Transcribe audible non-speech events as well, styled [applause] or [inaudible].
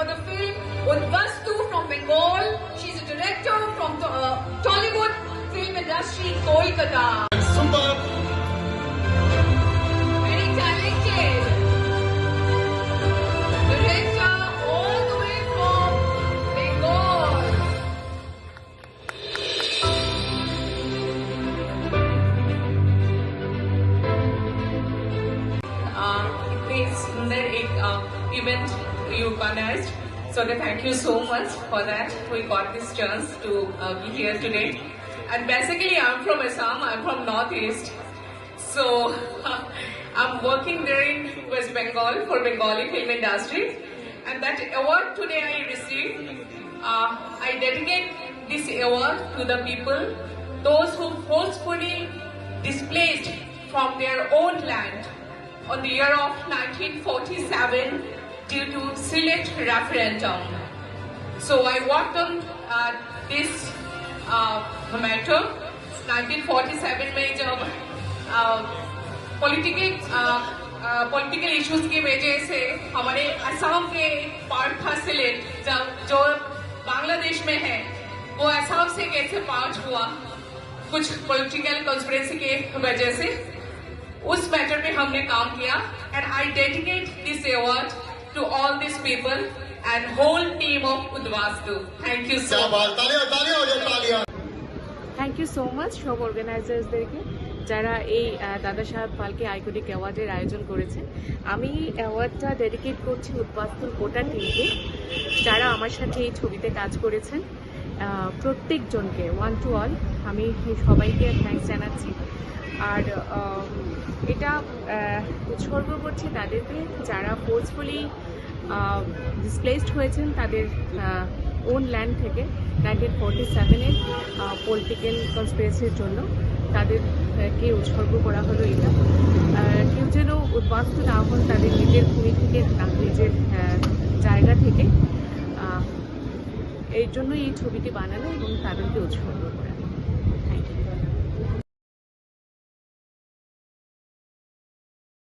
for the film Udvastu from Bengal. She's a director from the uh, Tollywood film industry, Kolkata. Super. इतने सुंदर एक event you organized. So the thank you so much for that. We got this chance to uh, be here today. And basically, I'm from Assam. I'm from Northeast. So [laughs] I'm working there in West Bengal for Bengali film industry. And that award today I received, uh, I dedicate this award to the people, those who forcefully displaced from their own land on the year of 1947 due to Sylhet referendum. So I on uh, this uh, matter 1947 में जब political political issues की वजह से हमारे असम के part था slate जब जो बांग्लादेश में है वो असम से कैसे पार्ट हुआ कुछ पॉलिटिकल कॉन्स्पिरेसी के वजह से उस मैटर पे हमने काम किया and I dedicate this award to all this people and whole team of उद्वास्तु thank you सो क्या बात तालियां तालियां हो जाए तालियां থ্যাংক ইউ সো মাচ সব অর্গানাইজার্সদেরকে যারা এই আহ, দাদা সাহেব ফালকে আইকনিক অ্যাওয়ার্ডের আয়োজন করেছে আমি অ্যাওয়ার্ডটা ডেডিকেট করছি উদ্বাস্তুর কোটা টিমকে যারা আমার সাথে এই ছবিতে কাজ করেছেন আহ, প্রত্যেকজনকে ওয়ান টু অল আমি সবাইকে থ্যাঙ্কস জানাচ্ছি আর আহ, এটা উৎসর্গ করছি তাদেরকে, যারা ফোর্সফুলি ডিসপ্লেসড হয়েছেন তাদের ওন ল্যান্ড থেকে নাইনটিন ফোরটি সেভেনের পলিটিক্যাল কনস্পিরেসির জন্য তাদেরকে উৎসর্গ করা হলো এটা। কেউ যেন উদ্বাস্ত না হন তাদের নিজের ভূমি থেকে নিজের জায়গা থেকে এই জন্যই এই ছবিটি বানানো এবং তাদেরকে উৎসর্গ করা।